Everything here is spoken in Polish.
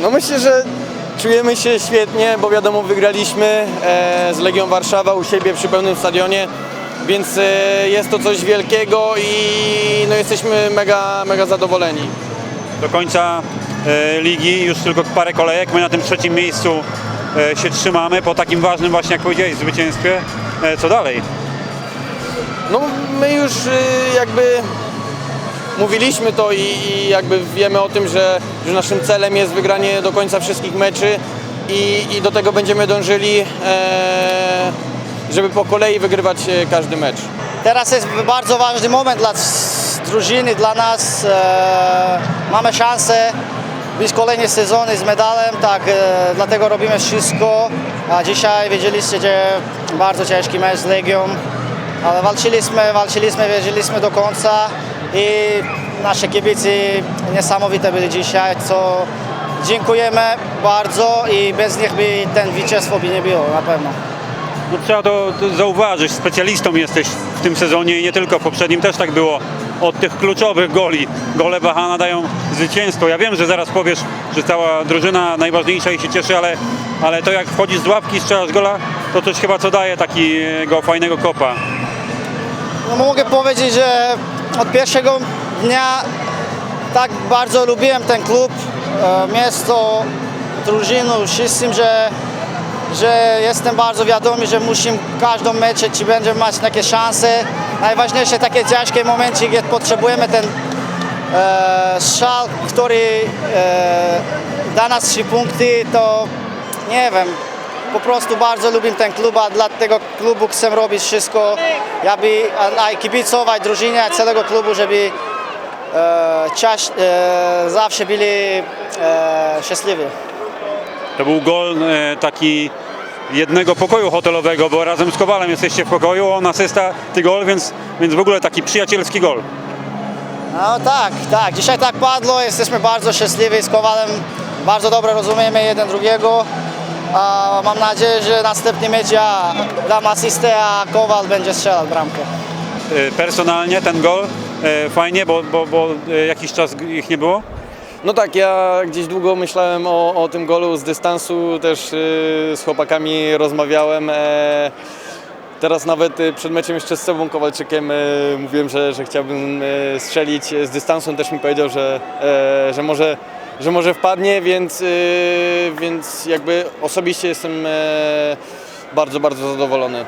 No myślę, że czujemy się świetnie, bo wiadomo wygraliśmy e, z Legią Warszawa u siebie przy pełnym stadionie, więc e, jest to coś wielkiego i no, jesteśmy mega, mega zadowoleni. Do końca e, ligi już tylko parę kolejek. My na tym trzecim miejscu się trzymamy po takim ważnym właśnie, jak powiedziałeś, zwycięstwie. Co dalej? No my już jakby mówiliśmy to i, i jakby wiemy o tym, że, że naszym celem jest wygranie do końca wszystkich meczy i, i do tego będziemy dążyli, e, żeby po kolei wygrywać e, każdy mecz. Teraz jest bardzo ważny moment dla drużyny, dla nas. E, mamy szansę być kolejny sezony z medalem, tak, e, dlatego robimy wszystko. A dzisiaj wiedzieliście, że bardzo ciężki mecz z Legią, ale walczyliśmy, walczyliśmy, wierzyliśmy do końca i nasze kibice niesamowite byli dzisiaj, co dziękujemy bardzo i bez nich by ten zwycięstwo by nie było na pewno. No, trzeba to, to zauważyć, specjalistą jesteś w tym sezonie i nie tylko, w poprzednim też tak było. Od tych kluczowych goli, gole Bahana dają zwycięstwo. Ja wiem, że zaraz powiesz, że cała drużyna najważniejsza i się cieszy, ale, ale to jak wchodzisz z łapki i strzelasz gola, to coś chyba co daje takiego fajnego kopa. No mogę powiedzieć, że od pierwszego dnia tak bardzo lubiłem ten klub, e, miasto, drużynę, wszystkim, że, że jestem bardzo wiadomy, że musimy każdą mecz, czy będziemy mieć takie szanse. Najważniejsze takie ciężkie momenty, gdzie potrzebujemy ten e, strzał, który e, da nas trzy punkty, to nie wiem, po prostu bardzo lubię ten klub, a dla tego klubu chcę robić wszystko, aby a, a kibicować drużynie, a całego klubu, żeby czas, e, zawsze byli e, szczęśliwi. To był gol e, taki jednego pokoju hotelowego, bo razem z Kowalem jesteście w pokoju, on asysta, ty gol, więc, więc w ogóle taki przyjacielski gol. No tak, tak, dzisiaj tak padło, jesteśmy bardzo szczęśliwi z Kowalem, bardzo dobrze rozumiemy jeden drugiego. A mam nadzieję, że następny mecz ja dam asystę, a Kowal będzie strzelał bramkę. E, Personalnie ten gol e, fajnie, bo, bo, bo e, jakiś czas ich nie było. No tak, ja gdzieś długo myślałem o, o tym golu z dystansu, też y, z chłopakami rozmawiałem. E, teraz nawet y, przed meczem jeszcze z Sebą Kowalczykiem y, mówiłem, że, że chciałbym strzelić z dystansu. On też mi powiedział, że, e, że, może, że może wpadnie, więc, więc jakby osobiście jestem e, bardzo, bardzo zadowolony.